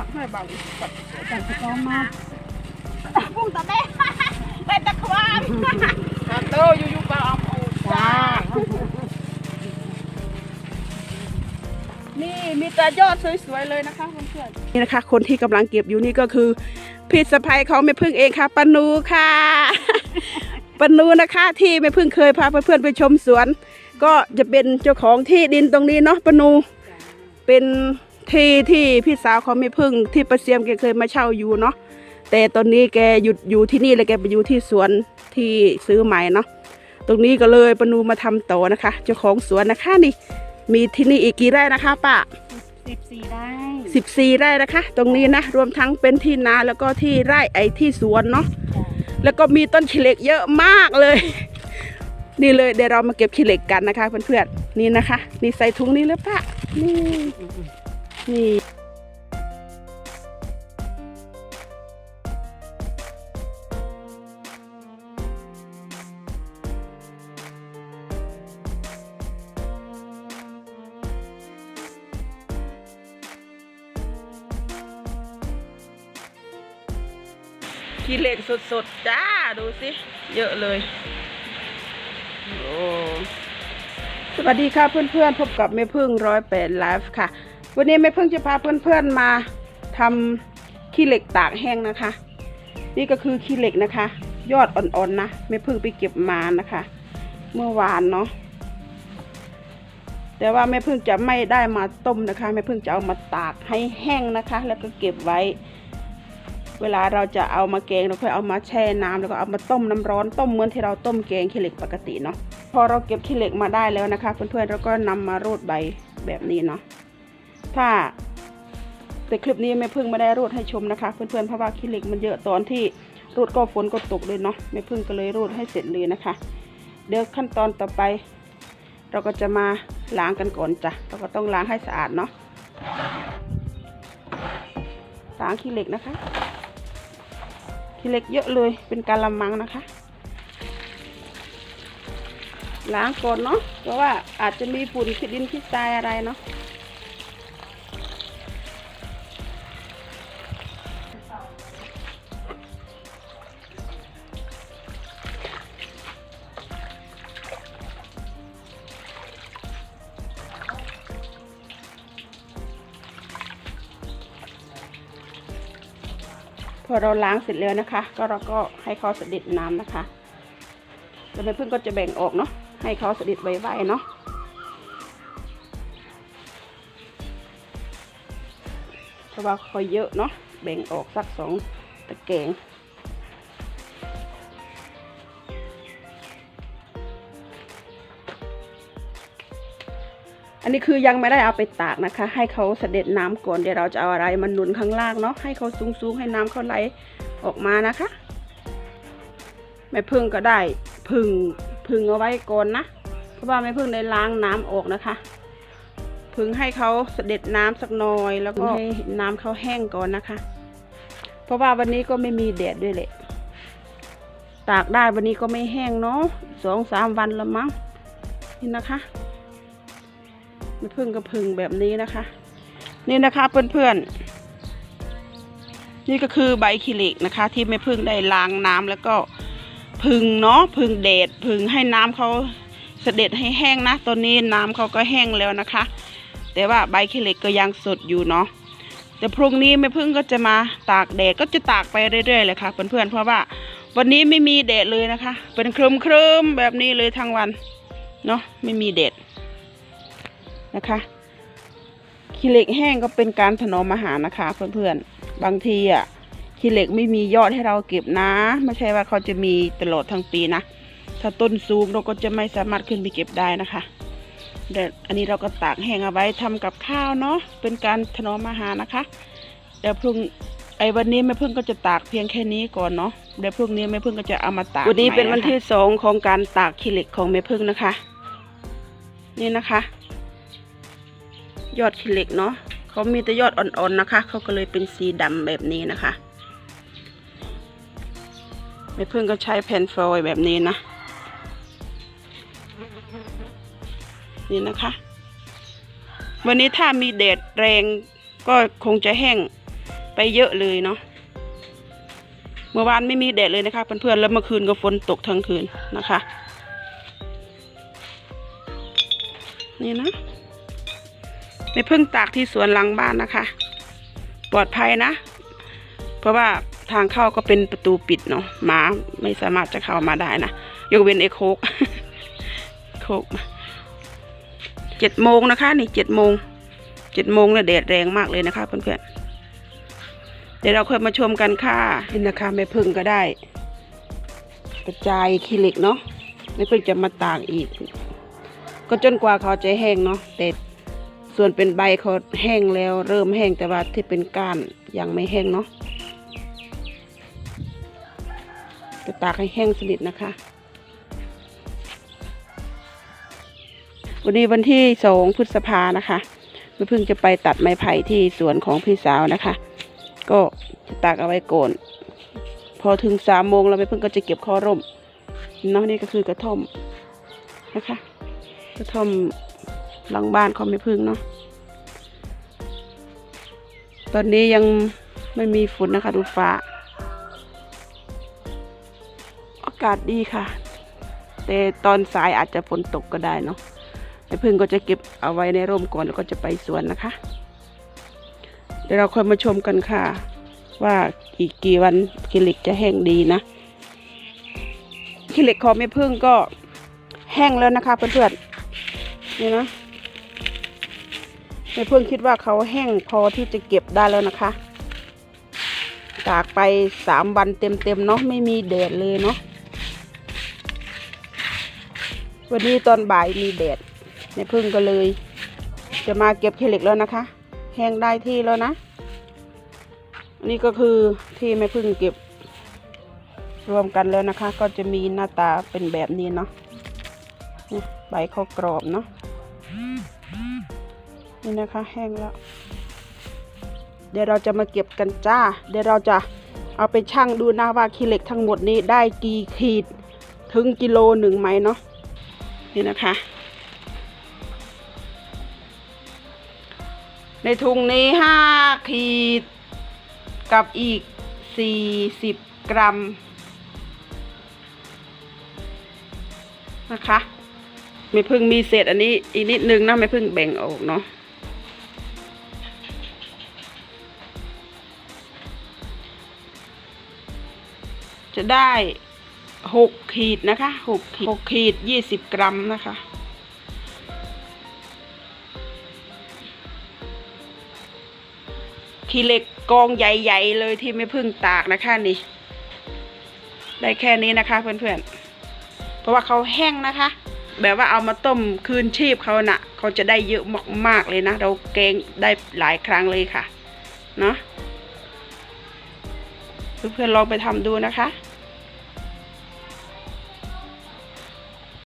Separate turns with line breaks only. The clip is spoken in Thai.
มักให้บางกับ
แต่จะก็มา
พุ่งตะเต้ไปตะควาน
ตาโตอยู่อยู่ปลาเอาปู
จ้า
นี่มีแต่ยอดสวยๆเลยนะคะเพื่อนๆนี่นะคะ คนที่กำลังเก็บอยู่นี่ก็คือพี่สะพ้ยเขาไม่พึ่งเองค่ะปนูค่ะปนูนะคะที่ไม่พึ่งเคยพาเพื่อนๆไปชมสวน ก็จะเป็นเจ้าของที่ดินตรงนี้เนาะปนูเป็น ที่ที่พี่สาวเขาไม่พึ่งที่ประเสียมแกเคยมาเช่าอยู่เนาะแต่ตอนนี้แกหยุดอยู่ที่นี่เลยแกไปอยู่ที่สวนที่ซื้อใหม่เนาะตรงนี้ก็เลยปานูมาทำต่อนะคะ เจ้าของสวนนะคะนี่ มีที่นี่อีกกี่ไร่นะคะป้า
สิบสี่ได้
สิบสี่ไร่นะคะ ตรงนี้นะรวมทั้งเป็นที่นาแล้วก็ที่ไร่ไอ้ที่สวนเนาะแล้วก็มีต้นขี้เหล็กเยอะมากเลย นี่เลยเดี๋ยวเรามาเก็บขี้เหล็กกันนะคะเพื่อนๆนี่นะคะ นี่ใส่ถุงนี้เลยป้านี่ นี่ขี้เหล็กสดๆ จ้า ดูสิ เยอะเลย โอ้ สวัสดีค่ะเพื่อนๆ พบกับแม่พึ่งร้อยแปดไลฟ์ค่ะ วันนี้แม่พึ่งจะพาเพื่อนๆมาทำขี้เหล็กตากแห้งนะคะ นี่ก็คือขี้เหล็กนะคะ ยอดอ่อนๆนะแม่พึ่งไปเก็บมานะคะ เมื่อวานเนาะแต่ว่าแม่พึ่งจะไม่ได้มาต้มนะคะแม่พึ่งจะเอามาตากให้แห้งนะคะ แล้วก็เก็บไว้ เวลาเราจะเอามาแกงเราค่อยเอามาแช่น้ำแล้วก็เอามาต้มน้ำร้อนต้มเหมือนที่เราต้มแกงขี้เหล็กปกติเนาะพอเราเก็บขี้เหล็กมาได้แล้วนะคะ เพื่อนๆเราก็นำมารูดใบแบบนี้เนาะ ถ้า แต่คลิปนี้แม่พึ่งไม่ได้รูดให้ชมนะคะ เพื่อนๆเพราะว่าขี้เหล็กมันเยอะตอนที่รูดก็ฝนก็ตกเลยเนาะแม่พึ่งก็เลยรูดให้เสร็จเลยนะคะ เดี๋ยวขั้นตอนต่อไป เราก็จะมาล้างกันก่อนจ้ะเราก็ต้องล้างให้สะอาดเนาะล้างขี้เหล็กนะคะขี้เหล็กเยอะเลยเป็นการละมังนะคะ ล้างก่อนเนาะเพราะว่าอาจจะมีฝุ่นขี้ดินขี้ทรายอะไรเนาะ พอเราล้างเสร็จแล้วนะคะ ก็เราก็ให้เขาเสด็จน้ำนะคะแล้วแม่พึ่งก็จะแบ่งออกเนาะให้เขาเสด็จไวๆเนาะเพราะว่าเขาเยอะเนาะแบ่งออกสักสองตะแกรง อันนี้คือยังไม่ได้เอาไปตากนะคะ ให้เขาเสด็จน้ำก่อนเดี๋ยวเราจะเอาอะไรมันหนุนข้างล่างเนาะให้เขาสูงๆให้น้ำเขาไหลออกมานะคะแม่พึ่งก็ได้พึ่งพึ่งเอาไว้ก่อนนะเพราะว่าแม่พึ่งได้ล้างน้ำออกนะคะ พึ่งให้เขาเสด็จน้ำสักหน่อย แล้วก็ให้น้ำเขาแห้งก่อนนะคะ เพราะว่าวันนี้ก็ไม่มีแดดด้วยแหละตากได้วันนี้ก็ไม่แห้งเนาะสองสามวันละมั้งนี่นะคะ แม่พึ่งก็พึ่งแบบนี้นะคะ นี่นะคะเพื่อนๆ นี่ก็คือใบขี้เหล็กนะคะ ที่แม่พึ่งได้ล้างน้ำแล้วก็พึ่งเนาะพึ่งแดดพึ่งให้น้ำเขาเสด็จให้แห้งนะ ตอนนี้น้ำเขาก็แห้งแล้วนะคะ แต่ว่าใบขี้เหล็กก็ยังสดอยู่เนาะแต่พรุ่งนี้แม่พึ่งก็จะมาตากแดดก็จะตากไปเรื่อยๆเลยค่ะเพื่อนๆเพราะว่าวันนี้ไม่มีแดดเลยนะคะ เป็นครึมครึมๆแบบนี้เลยทั้งวันเนาะไม่มีแดด นะคะขี้เหล็กแห้งก็เป็นการถนอมอาหารนะคะ เพื่อนๆ บางทีอะขี้เหล็กไม่มียอดให้เราเก็บนะ ไม่ใช่ว่าเขาจะมีตลอดทั้งปีนะ ถ้าต้นสูงเราก็จะไม่สามารถขึ้นไปเก็บได้นะคะเดี๋ยวอันนี้เราก็ตากแห้งเอาไว้ทำกับข้าวเนาะ เป็นการถนอมอาหารนะคะ เดี๋ยวพรุ่งไอ้วันนี้แม่พึ่งก็จะตากเพียงแค่นี้ก่อนเนาะ เดี๋ยวพรุ่งนี้แม่พึ่งก็จะเอามาตากวันนี้เป็นวันที่สองของการตากขี้เหล็กของแม่พึ่งนะคะ นี่นะคะ ยอดขี้เหล็กเนาะเขามีแต่ยอดอ่อนๆนะคะ เขาก็เลยเป็นสีดำแบบนี้นะคะแม่พึ่งก็ใช้แผ่นฟอยล์แบบนี้นะ นี่นะคะ วันนี้ถ้ามีแดดแรงก็คงจะแห้งไปเยอะเลยเนาะเมื่อวานไม่มีแดดเลยนะคะเพื่อนๆแล้วเมื่อคืนก็ฝนตกทั้งคืนนะคะ นี่นะ ไม่เพิ่งตากที่สวนหลังบ้านนะคะ ปลอดภัยนะ เพราะว่าทางเข้าก็เป็นประตูปิดเนาะหมาไม่สามารถจะเข้ามาได้นะยกเว้นไอ้โคกโคกเจ็ดโมงนะคะ นี่เจ็ดโมงเจ็ดโมงเนี่ยแดดแรงมากเลยนะคะเพื่อนๆเดี๋ยวเราค่อยมาชมกันค่ะนี่นะคะแม่พึ่งก็ได้ กระจายขี้เหล็กเนาะแม่พึ่งจะมาตากอีก ก็จนกว่าเขาจะแห้งเนาะแต่ ส่วนเป็นใบเขาแห้งแล้วเริ่มแห้งแต่ว่าที่เป็นก้านยังไม่แห้งเนาะจะตากให้แห้งสนิทนะคะ วันนี้วันที่สองพฤษภานะคะแม่เพิ่งจะไปตัดไม้ไผ่ที่สวนของพี่สาวนะคะ ก็จะตากเอาไว้ก่อนพอถึงสามโมงแล้วแม่เพิ่งก็จะเก็บข้อร่มเนาะนี่ก็คือกระท่อมนะคะ กระท่อม หลังบ้านเของแม่พึ่งเนาะตอนนี้ยังไม่มีฝนนะคะดูฟ้า อากาศดีค่ะ แต่ตอนสายอาจจะฝนตกก็ได้เนาะแม่พึ่งก็จะเก็บเอาไว้ในร่มก่อนแล้วก็จะไปสวนนะคะ เดี๋ยวเราค่อยมาชมกันค่ะ ว่าอีกกี่วันกิเล็กจะแห้งดีนะกิเล็กของแม่พึ่งก็แห้งแล้วนะคะเพื่อนๆนี่นะ แม่เพิ่งคิดว่าเขาแห้งพอที่จะเก็บได้แล้วนะคะ ตากไปสามวันเต็มๆเนาะไม่มีแดดเลยเนาะวันนี้ตอนบ่ายมีแดดแม่พึ่งก็เลย จะมาเก็บเคล็กแล้วนะคะ แห้งได้ที่แล้วนะนนี้ก็คือที่แม่พึ่งเก็บ รวมกันแล้วนะคะ ก็จะมีหน้าตาเป็นแบบนี้เนาะใบเขากรอบเนาะ นี่นะคะแห้งแล้ว เดี๋ยวเราจะมาเก็บกันจ้า เดี๋ยวเราจะเอาไปชั่งดูนะว่าขี้เหล็กทั้งหมดนี้ได้กี่ขีดถึงกิโลหนึ่งไหมเนาะนี่นะคะ ในถุงนี้ห้าขีด กับอีกสี่สิบกรัมนะคะไม่พิ่งมีเศษอันนี้อีกนิดนึงนะไม่พิ่งแบ่งออกเนาะ จะได้หกขีดนะคะหกขีดหกขีดยี่สิบกรัมนะคะ ขี้เหล็กกองใหญ่ๆเลยที่ไม่พึ่งตากนะคะนี่ ได้แค่นี้นะคะเพื่อนๆ เพราะว่าเขาแห้งนะคะ แบบว่าเอามาต้มคืนชีพเขานะ่ะ เขาจะได้เยอะมากๆเลยนะ เราแกงได้หลายครั้งเลยค่ะ เนาะ เพื่อนๆลองไปทำดูนะคะ